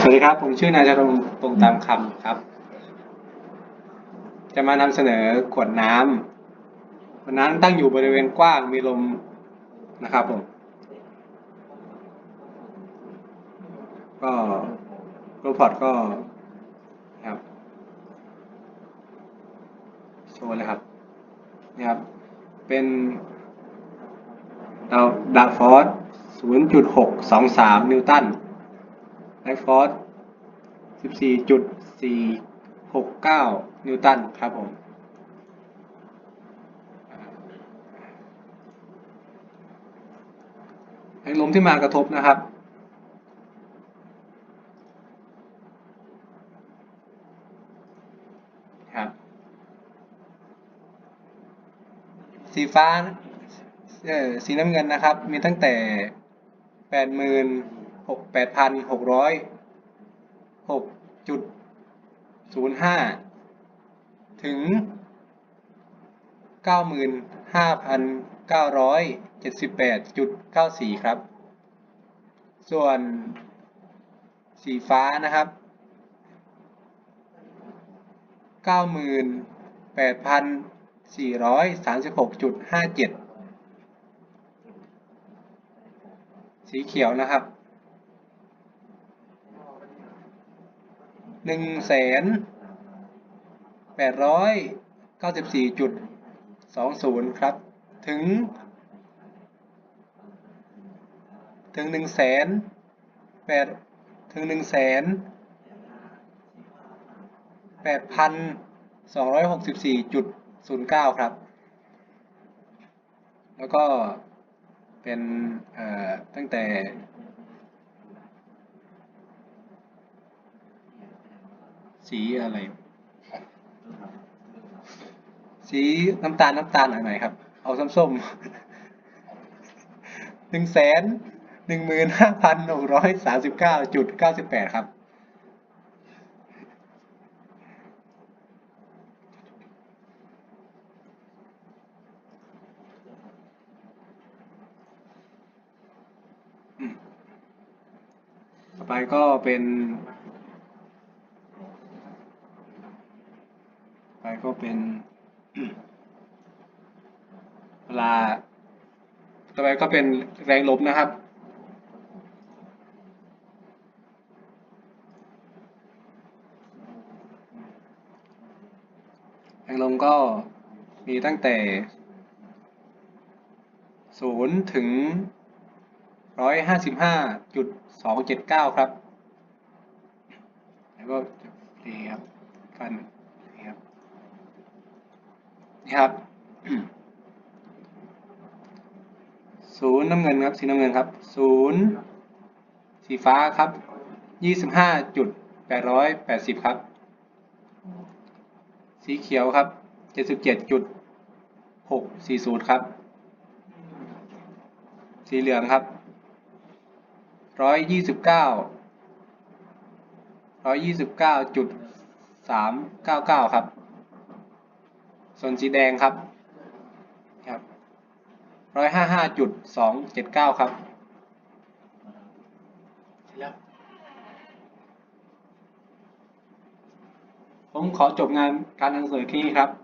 สวัสดีครับ ผมชื่อนายจรงตรงตามคำครับ จะมานำเสนอขวดน้ำขวดน้ำตั้งอยู่บริเวณกว้างมีลมนะครับผม ก็รูปพอร์ตก็นะครับโชว์เลยครับนี่ครับ เป็นดาวดาฟอส 0.623 นิวตันไลฟ์ฟอร์ส14.469 นิวตันครับผม แรงลมที่มากระทบนะครับครับ สีฟ้าเอ่อสีน้ำเงินนะครับ มีตั้งแต่ แปดหมื่นหกแปดพันหกร้อยหกจุดศูนย์ห้าถึงเก้าหมื่นห้าพันเก้าร้อยเจ็ดสิบแปดจุดเก้าสี่ครับ ส่วนสีฟ้านะครับเก้าหมื่นแปดพันสี่ร้อยสามสิบหกจุดห้าเจ็ด สีเขียวนะครับหนึ่งแสนแปดร้อยเก้าสิบสี่จุดสองศูนย์ครับ ถึง ถึงหนึ่งแสนแปดถึงหนึ่งแสนแปดพันสองร้อยหกสิบสี่จุดศูนย์เก้าครับ แล้วก็ เป็นตั้งแต่สีอะไร สีน้ำตาลน้ำตาลหน่อยครับ เอาส้มๆหนึ่งแสนหนึ่งหมื่นห้าพันหกร้อยสามสิบเก้าจุดเก้าสิบแปดครับ ต่อไปก็เป็นไปก็เป็นเวลา ต่อไปก็เป็นแรงลมนะครับ แรงลมก็มีตั้งแต่ศูนย์ถึง ร้อยห้าสิบห้าจุดสองเจ็ดเก้าครับ แล้วก็นี่ครับกันนี่ครับนี่ครับศูนย์น้ำเงินครับสีน้ำเงินครับศูนย์สีฟ้าครับยี่สิบห้าจุดแปดร้อยแปดสิบครับ สีเขียวครับเจ็ดสิบเจ็ดจุดหกสี่ศูนย์ครับ สีเหลืองครับ ร้อยยี่สิบเก้าร้อยยี่สิบเก้าจุดสามเก้าเก้าครับ ส่วนสีแดงครับครับร้อยห้าห้าจุดสองเจ็ดเก้าครับผมขอจบงานการนำเสนอที่นี่ครับ